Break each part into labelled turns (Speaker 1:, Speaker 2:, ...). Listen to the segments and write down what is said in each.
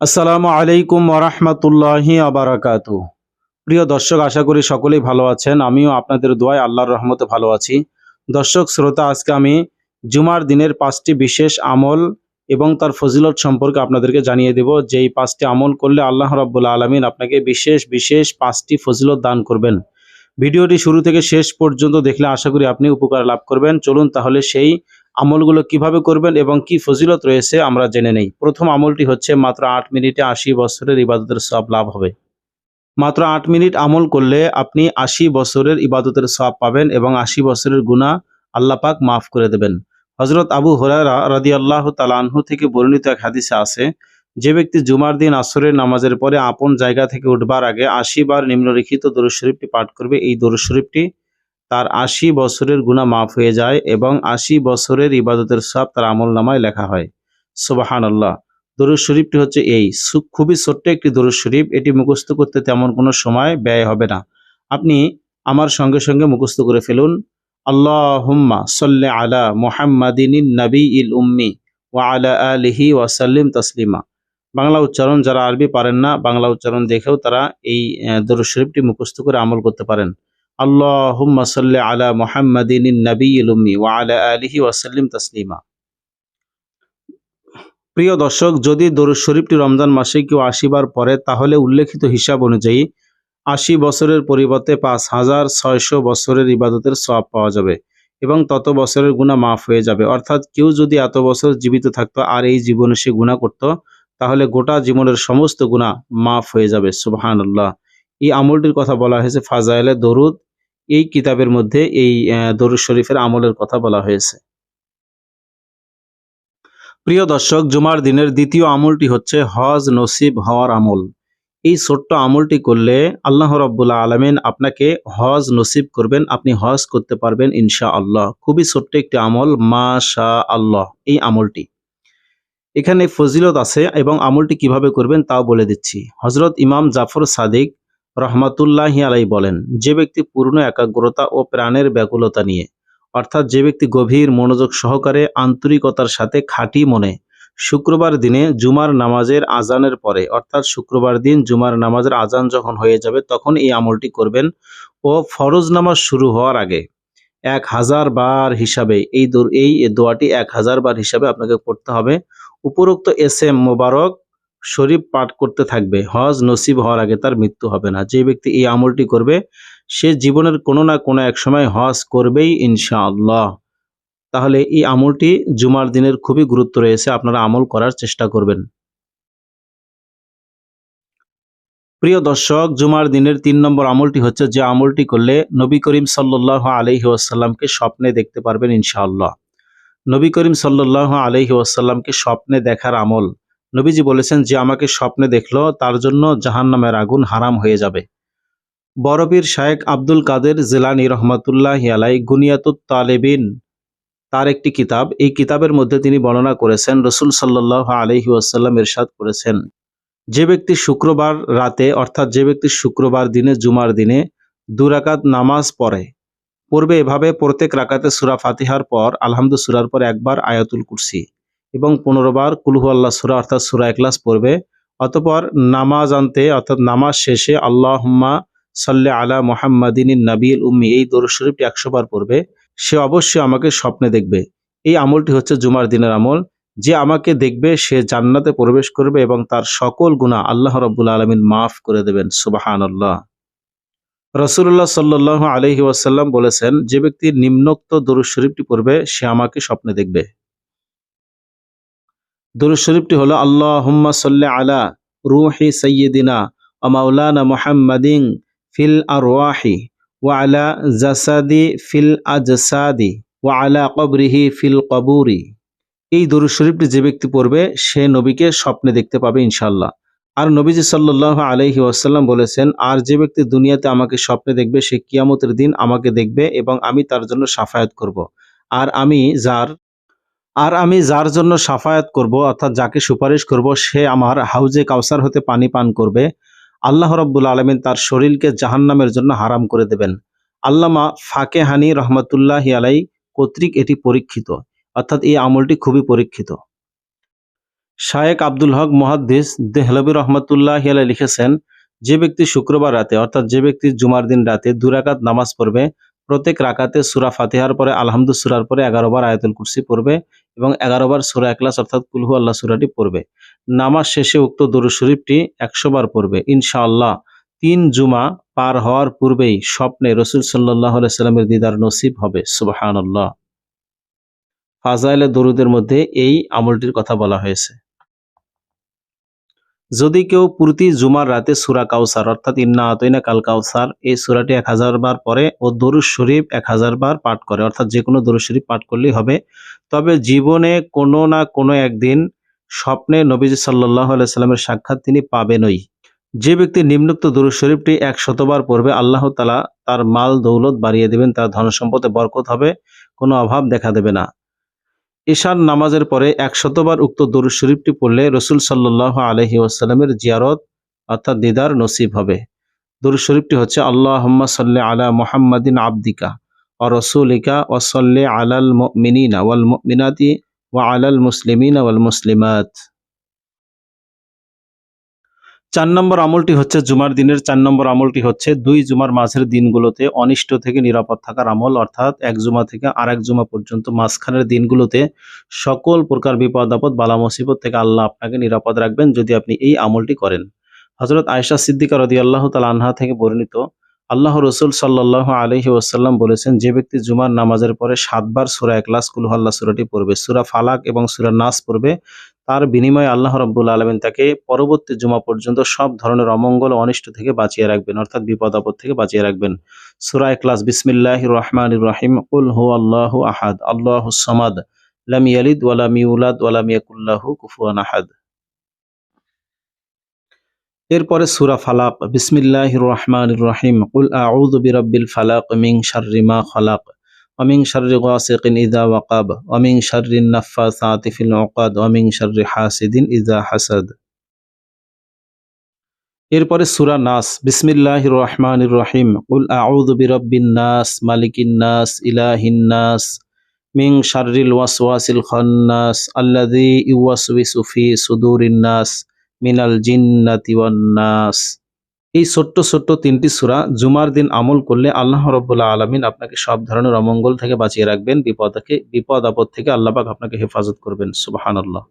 Speaker 1: আসসালামু আলাইকুম ওরহমতুল্লাহি আবারাকাতু প্রিয় দর্শক, আশা করি সকলেই ভালো আছেন। আমিও আপনাদের দোয়ায় আল্লাহর রহমতে ভালো আছি। দর্শক, শ্রোতা, আজকে আমি জুমার দিনের পাঁচটি বিশেষ আমল এবং তার ফজিলত সম্পর্কে আপনাদেরকে জানিয়ে দেব। যে এই পাঁচটি আমল করলে আল্লাহ রাব্বুল আলমিন আপনাকে বিশেষ বিশেষ পাঁচটি ফজিলত দান করবেন। ভিডিওটি শুরু থেকে শেষ পর্যন্ত দেখলে আশা করি আপনি উপকার লাভ করবেন। চলুন তাহলে সেই আমলগুলো কীভাবে করবেন এবং কি ফজিলত রয়েছে আমরা জেনে নেই। প্রথম আমলটি হচ্ছে মাত্র আট মিনিটে আশি বছরের ইবাদতের সব লাভ হবে। মাত্র আট মিনিট আমল করলে আপনি আশি বছরের ইবাদতের সব পাবেন এবং আশি বছরের গুণা আল্লাহ পাক মাফ করে দেবেন। হজরত আবু হরারা রাদি আল্লাহ তালানহু থেকে বর্ণিত এক হাদিসে আছে, যে ব্যক্তি জুমার দিন আসরের নামাজের পরে আপন জায়গা থেকে উঠবার আগে আশি বার নিম্নলিখিত দরুদ শরীফটি পাঠ করবে। এই দরুদ শরীফটি তার আশি বছরের গুণা মাফ হয়ে যায় এবং আশি বছরের ইবাদতের সব তার আমল নামায় লেখা হয়। সুবাহান আল্লাহ দরুদ শরীফটি হচ্ছে এই। খুবই ছোট্ট একটি দরুদ শরীফ। এটি মুখস্থ করতে তেমন কোনো সময় ব্যয় হবে না। আপনি আমার সঙ্গে সঙ্গে মুখস্থ করে ফেলুন। আল্লাহ হুম্মা সল্লে আলা মোহাম্মদিন নবী ইল উম্মি ওয়া আলা আলিহি ওয়াসাল্লিম তসলিমা। বাংলা উচ্চারণ যারা আরবি পারেন না, বাংলা উচ্চারণ দেখেও তারা এই দরুদ শরীফটি মুখস্থ করে আমল করতে পারেন। আল্লাহুম্মা সাল্লি আলা মুহাম্মাদিন নবিয়্যিল উম্মি ওয়া আলা আলিহি ওয়া সাল্লিম তাসলিমা। প্রিয় দর্শক, যদি দরুদ শরীফটি রমজান মাসে কেউ পরে, তাহলে উল্লেখিত হিসাব অনুযায়ী আশি বছরের পরিবর্তে পাঁচ হাজার ছয়শো বছরের ইবাদতের সওয়াব পাওয়া যাবে এবং তত বছরের গুণা মাফ হয়ে যাবে। অর্থাৎ কেউ যদি এত বছর জীবিত থাকতো আর এই জীবনে সে গুণা করত, তাহলে গোটা জীবনের সমস্ত গুণা মাফ হয়ে যাবে। সুবহানাল্লাহ। এই আমলটির কথা বলা হয়েছে ফাজাইলে দরুদ এই কিতাবের মধ্যে এই দরুদ শরীফের আমলের কথা বলা হয়েছে। প্রিয় দর্শক, জুমার দিনের দ্বিতীয় আমলটি হচ্ছে হজ নসিব হওয়ার আমল। এই ছোট্ট আমলটি করলে আল্লাহ রব্বুল্লা আলমিন আপনাকে হজ নসিব করবেন, আপনি হজ করতে পারবেন ইনশা আল্লাহ খুবই ছোট্ট একটি আমল মা শাহ আল্লাহ এই আমলটি। এখানে ফজিলত আছে এবং আমলটি কীভাবে করবেন তাও বলে দিচ্ছি। হজরত ইমাম জাফর সাদিক রহমাতুল্লাহ আলাই বলেন, যে ব্যক্তি পূর্ণ একাগ্রতা ও প্রাণের ব্যাকুলতা নিয়ে, অর্থাৎ যে ব্যক্তি গভীর মনোযোগ সহকারে আন্তরিকতার সাথে খাঁটি মনে, শুক্রবার দিনে জুমার নামাজের আজানের পরে, অর্থাৎ শুক্রবার দিন জুমার নামাজের আজান যখন হয়ে যাবে, তখন এই আমলটি করবেন ও ফরজ নামাজ শুরু হওয়ার আগে এক হাজার বার হিসাবে এই এই দোয়াটি এক হাজার বার হিসাবে আপনাকে পড়তে হবে। উপরোক্ত এস এম মোবারক শরীফ পাঠ করতে থাকবে। হজ নসিব হওয়ার আগে তার মৃত্যু হবে না। যে ব্যক্তি এই আমলটি করবে, সে জীবনের কোনো না কোনো এক সময় হজ করবেই ইনশাআল্লাহ। তাহলে এই আমলটি জুমার দিনের খুবই গুরুত্ব রয়েছে। আপনারা আমল করার চেষ্টা করবেন। প্রিয় দর্শক, জুমার দিনের তিন নম্বর আমলটি হচ্ছে যে আমলটি করলে নবী করিম সাল্লাহ আলহি ওয়াসাল্লামকে স্বপ্নে দেখতে পারবেন ইনশাআল্লাহ। নবী করিম সাল্লাহ আলহি ওয়াসাল্লামকে স্বপ্নে দেখার আমল। নবীজি বলেছেন যে, আমাকে স্বপ্নে দেখল, তার জন্য জাহান্নামের আগুন হারাম হয়ে যাবে। বরবীর শায়েক আব্দুল কাদের জিলানি রহমতুল্লাহ আলাই গুনিয়াতুত তালেবিন, তার একটি কিতাব। এই কিতাবের মধ্যে তিনি বর্ণনা করেছেন, রসুল সাল্লাহ আলহি ওয়াসাল্লাম এরশাদ করেছেন, যে ব্যক্তি শুক্রবার রাতে, অর্থাৎ যে ব্যক্তি শুক্রবার দিনে, জুমার দিনে দুরাকাত নামাজ পড়ে, পড়বে এভাবে প্রত্যেক রাকাতে সুরা ফাতিহার পর আলহামদু সুরার পর একবার আয়াতুল কুরসি। এবং পনেরো বার কুলহু আল্লাহ সুরা, অর্থাৎ সুরা একলাস পড়বে। অতপর নামাজ আনতে, অর্থাৎ নামাজ শেষে আল্লাহম্মা সাল্লে আলা মোহাম্মদিন নবীল উম্মি, এই দরুদ শরীফটি একশো বার পড়বে। সে অবশ্যই আমাকে স্বপ্নে দেখবে। এই আমলটি হচ্ছে জুমার দিনের আমল। যে আমাকে দেখবে, সে জান্নাতে প্রবেশ করবে এবং তার সকল গুণা আল্লাহ রব্বুল আলমিন মাফ করে দেবেন। সুবাহান আল্লাহ রসুল্লাহ সাল্লাহ আলহি ওয়াসাল্লাম বলেছেন, যে ব্যক্তি নিম্নোক্ত দরুদ শরীফটি পড়বে, সে আমাকে স্বপ্নে দেখবে। দরুদ শরীফটি হলো আল্লাহ হুম্মা সাল্লি আলা রুহি সৈয়দিনা ও মাওলানা মুহাম্মাদিন ফিল আরওয়াহি ওয়া আলা জাসাদি ফিল আজসাদি ওয়া আলা কবরিহি ফিল কবুরি এই দরুদ শরীফটি যে ব্যক্তি পড়বে, সে নবীকে স্বপ্নে দেখতে পাবে ইনশাল্লাহ আর নবীজি সাল্লাহ আলহি ওয়াসাল্লাম বলেছেন, আর যে ব্যক্তি দুনিয়াতে আমাকে স্বপ্নে দেখবে, সে কিয়ামতের দিন আমাকে দেখবে এবং আমি তার জন্য সাফায়াত করব। আর আমি যার আর আমি যার জন্য সাফায়াত করব, অর্থাৎ যাকে সুপারিশ করব, সে আমার হাউজে কাউসার হতে পানি পান করবে। আল্লাহ রব্বুল আলমিন তার শরীরকে জাহান্নামের জন্য হারাম করে দেবেন। আল্লামা ফাকে হানি রহমতুল্লাহ আলাই কর্তৃক এটি পরীক্ষিত, অর্থাৎ এই আমলটি খুবই পরীক্ষিত। শায়েক আব্দুল হক মহাদ্দিস দেহলবী রহমতুল্লাহ আলাই লিখেছেন, যে ব্যক্তি শুক্রবার রাতে, অর্থাৎ যে ব্যক্তি জুমার দিন রাতে দুরাকাত নামাজ পড়বে প্রত্যেক রাকাতে সুরা ফাতিহার পরে আলহামদু সুরার পরে বার আয়াতুল কুরসি পড়বে এবং বার সুরা একলাস অর্থাৎ কুলহু আল্লাহ সুরাটি পড়বে। নামাজ শেষে উক্ত দরুদ শরীফটি একশো বার পড়বে। ইনশাআল্লাহ তিন জুমা পার হওয়ার পূর্বেই স্বপ্নে রসুল সাল্লাহ সাল্লামের দিদার নসিব হবে। সুবাহান আল্লাহ ফাজাইলে দরুদের মধ্যে এই আমলটির কথা বলা হয়েছে। যদি কেউ প্রতি জুমার রাতে সুরা কাউসার, অর্থাৎ ইন্না আতইনা কাল কাউসার, এই সুরাটি এক হাজার বার পরে ও দরুদ শরীফ এক হাজার বার পাঠ করে, অর্থাৎ যে কোনো দরুদ শরীফ পাঠ করলেই হবে। তবে জীবনে কোনো না কোনো একদিন স্বপ্নে নবীজি সাল্লাহ সাল্লামের সাক্ষাৎ তিনি পাবেনই। যে ব্যক্তি নিম্নোক্ত দরুদ শরীফটি এক শতবার পড়বে, আল্লাহ তালা তার মাল দৌলত বাড়িয়ে দেবেন, তার ধন সম্পদে বরকত হবে, কোনো অভাব দেখা দেবে না। ঈশান নামাজের পরে একশতবার উক্ত দরুদ শরীফটি পড়লে রসুল সাল্লাহ আলহি ওয়াসাল্লামের জিয়ারত, অর্থাৎ দিদার নসিব হবে। দরুদ শরীফটি হচ্ছে আল্লাহ সাল্লি আলা মোহাম্মদিন আবদিকা ও রসুলিকা ওসল্লি আলাল মিনিনা ওয়াল মিনাতি ওয়া আলাল মুসলিমিনা ওয়াল মুসলিমাত। চার নম্বর আমলটি হচ্ছে জুমার দিনের, চার নম্বর আমলটি হচ্ছে দুই জুমার মাঝের দিনগুলোতে অনিষ্ট থেকে নিরাপদ থাকার আমল, অর্থাৎ এক জুমা থেকে আরেক জুমা পর্যন্ত মাঝখানের দিনগুলোতে সকল প্রকার বিপদ, আপদ, বালা মুসিবত থেকে আল্লাহ আপনাকে নিরাপদ রাখবেন যদি আপনি এই আমলটি করেন। হজরত আয়সা সিদ্দিকা রদি আল্লাহ তাল আনহা থেকে বর্ণিত, আল্লাহ রসুল সাল্লাহ আলহি ওসাল্লাম বলেছেন, যে ব্যক্তি জুমার নামাজের পরে সাতবার সুরা একলাস কুলহাল্লা সুরাটি পড়বে। সুরা ফালাক এবং সুরা নাস পড়বে তার বিনিময়ে আল্লাহ রব্বুল আলমিন তাকে পরবর্তী জুমা পর্যন্ত সব ধরনের অমঙ্গল অনিষ্ট থেকে বাঁচিয়ে রাখবেন, অর্থাৎ বিপদ আপদ থেকে বাঁচিয়ে রাখবেন। সুরায় ক্লাস বিসমিল্লাহ রহমান রাহিম উল হু আল্লাহ আহাদ, আল্লাহ সমাদ, লাম ইয়ালিদ ওয়ালাম ইউলাদ ওয়ালাম ইয়াকুল্লাহু কুফুয়ান আহাদ। এরপরে সুরা ফালাক বিসমিল্লাহ রহমান রহিম উল আউযু বিরাব্বিল ফালাক মিং শাররি মা খালাক। ومن شر غاسق إذا وقب ومن شر النفاثات في العقد ومن شر حاسد إذا حسد এরপরে সুরা নাস বিসমিল্লাহ রহমান রহিম উল আউযু বিরাব্বিন নাস মালিকিন নাস ইলাহিন নাস মিং শাররিল ওয়াসওয়াসিল খান্নাস আল্লাযী ইউওয়াসউইসু ফি সুদুরিন নাস মিনাল জিন্নাতি ওয়ান নাস এই ছোট্ট ছোট্ট তিনটি সুরা জুমার দিন আমল করলে আল্লাহ রব্বুল্লাহ আলমিন আপনাকে সব ধরনের অমঙ্গল থেকে বাঁচিয়ে রাখবেন বিপদকে বিপদ আপদ থেকে আল্লাহবাক আপনাকে হেফাজত করবেন সুবাহান আল্লাহ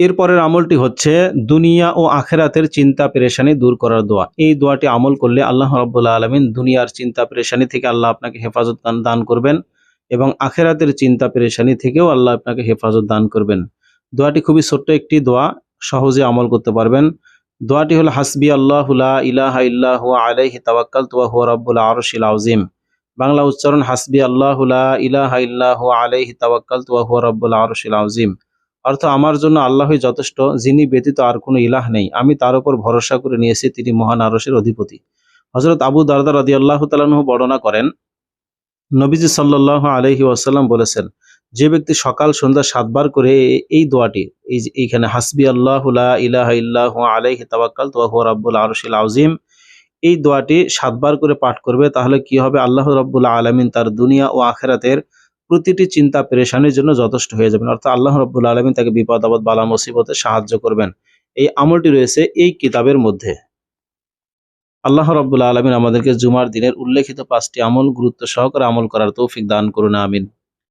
Speaker 1: এরপরের আমলটি হচ্ছে দুনিয়া ও আখেরাতের চিন্তা পেরেশানি দূর করার দোয়া। এই দোয়াটি আমল করলে আল্লাহ রব্বুল্লাহ আলমিন দুনিয়ার চিন্তা পেরেশানি থেকে আল্লাহ আপনাকে হেফাজত দান করবেন এবং আখেরাতের চিন্তা পেরেশানি থেকেও আল্লাহ আপনাকে হেফাজত দান করবেন। দোয়াটি খুবই ছোট্ট একটি দোয়া। সহজে আমল করতে পারবেন। দোয়াটি হলো, হাসবি আল্লাহ ইলাহা ইল্লাহ আলাইহি তাওয়াক্কাল তুয়া হুয়া রাব্বুল আরশিল আযীম। বাংলা উচ্চারণ, হাসবি আল্লাহ ইলাহা ইল্লাহ আলাইহি তাওয়াক্কাল তুয়া হুয়া রাব্বুল আরশিল আযীম। অর্থ, আমার জন্য আল্লাহই যথেষ্ট, যিনি ব্যতীত আর কোনো ইলাহ নেই। আমি তার উপর ভরসা করে নিয়েছি, তিনি মহান আরশের অধিপতি। হজরত আবু দারদা রাদি আল্লাহ বর্ণনা করেন, নবীজি সাল্লাহ আলহি ওয়াসাল্লাম বলেছেন যে ব্যক্তি সকাল সন্ধ্যা সাতবার করে এই দোয়াটি, এই এইখানে, হাসবি আল্লাহ ইলাহ ইল্লাহ আলাইহি তাওয়াক্কাল তোয়া রাব্বুল আরশিল আউজিম এই দোয়াটি সাতবার করে পাঠ করবে, তাহলে কি হবে? আল্লাহ রব্বুল্লাহ আলমিন তার দুনিয়া ও আখেরাতের প্রতিটি চিন্তা পেরেশানির জন্য যথেষ্ট হয়ে যাবেন। অর্থাৎ আল্লাহ রব্বুল্লা আলমিন তাকে বিপদ, আপদ, বালা, মুসিবতে সাহায্য করবেন। এই আমলটি রয়েছে এই কিতাবের মধ্যে। আল্লাহ রব্বুল্লা আলমিন আমাদেরকে জুমার দিনের উল্লেখিত পাঁচটি আমল গুরুত্ব সহকারে আমল করার তৌফিক দান করুন, আমিন।